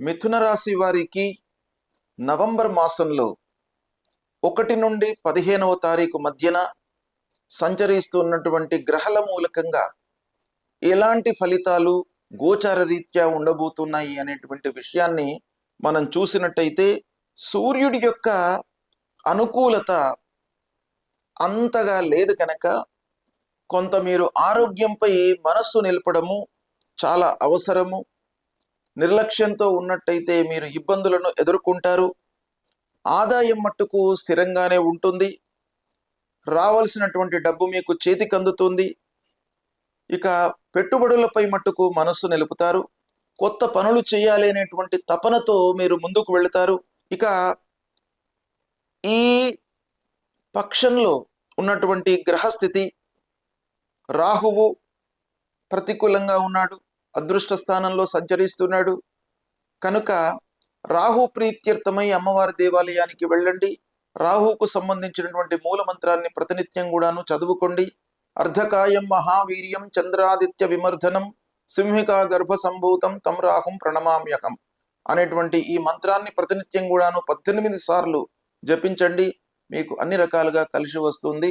మిథున రాశి వారికి నవంబర్ మాసంలో ఒకటి నుండి పదిహేనవ తారీఖు మధ్యన సంచరిస్తున్నటువంటి గ్రహాల మూలకంగా ఎలాంటి ఫలితాలు గోచార రీత్యా ఉండబోతున్నాయి అనేటువంటి విషయాన్ని మనం చూసినట్టయితే సూర్యుడి యొక్క అనుకూలత అంతగా లేదు కనుక కొంత మీరు ఆరోగ్యంపై మనస్సు నిలపడము చాలా అవసరము. నిర్లక్ష్యంతో ఉన్నట్టయితే మీరు ఇబ్బందులను ఎదుర్కొంటారు. ఆదాయం మట్టుకు స్థిరంగానే ఉంటుంది. రావాల్సినటువంటి డబ్బు మీకు చేతికి అందుతుంది. ఇక పెట్టుబడులపై మట్టుకు మనస్సు నిలుపుతారు. కొత్త పనులు చేయాలి అనేటువంటి తపనతో మీరు ముందుకు వెళతారు. ఇక ఈ పక్షంలో ఉన్నటువంటి గ్రహస్థితి రాహువు ప్రతికూలంగా ఉన్నాడు. అదృష్ట స్థానంలో సంచరిస్తున్నాడు. కనుక రాహు ప్రీత్యర్థమై అమ్మవారి దేవాలయానికి వెళ్ళండి. రాహుకు సంబంధించినటువంటి మూల మంత్రాన్ని ప్రతినిత్యం కూడాను చదువుకోండి. అర్ధకాయం మహావీర్యం చంద్రాదిత్య విమర్ధనం సింహికా గర్భ సంభూతం తం రాహుం ప్రణమామ్యకం అనేటువంటి ఈ మంత్రాన్ని ప్రతినిత్యం కూడాను పద్దెనిమిది సార్లు జపించండి. మీకు అన్ని రకాలుగా కలిసి వస్తుంది.